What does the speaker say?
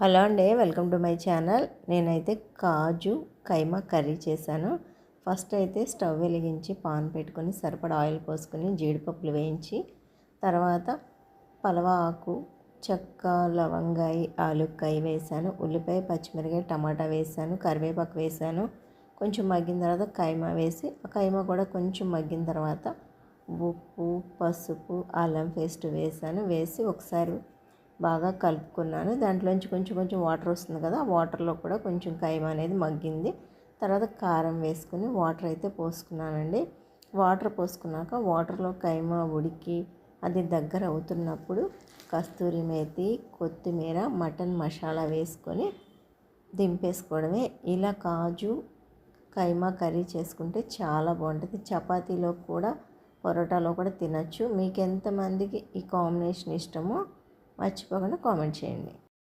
Hello అండి welcome to my channel. నేనైతే కాజు కైమా curry చేశాను. ఫస్ట్ అయితే స్టవ్ వెలిగించి పాన్ పెట్టుకొని సరిపడా ఆయిల్ పోసుకొని జీడిపప్పులు వేయించి తర్వాత పలవా ఆకు చెక్క లవంగాయి ఆలుకాయ వేసాను ఉల్లిపాయ పచ్చిమిరకాయ టమాటా వేసాను కరివేపాకు వేసాను కొంచెం మగ్గిన తర్వాత కైమా వేసి ఆ కైమా కూడా కొంచెం మగ్గిన తర్వాత ఉప్పు పసుపు అల్లం పేస్ట్ వేసాను వేసి ఒకసారి బాగా కలుపుకున్నాను. దాంట్లోంచి కొంచెం కొంచెం వాటర్ వస్తుంది కదా వాటర్లో కూడా కొంచెం కైమ అనేది మగ్గింది. తర్వాత కారం వేసుకుని వాటర్ అయితే పోసుకున్నానండి. వాటర్ పోసుకున్నాక వాటర్లో కైమ ఉడికి అది దగ్గర అవుతున్నప్పుడు కస్తూరి మేతి కొత్తిమీర మటన్ మసాలా వేసుకొని దింపేసుకోవడమే. ఇలా కాజు కైమా కర్రీ చేసుకుంటే చాలా బాగుంటుంది. చపాతీలో కూడా పొరోటాలో కూడా తినచ్చు. మీకు ఎంతమందికి ఈ కాంబినేషన్ ఇష్టమో మర్చిపోకుండా కామెంట్ చేయండి.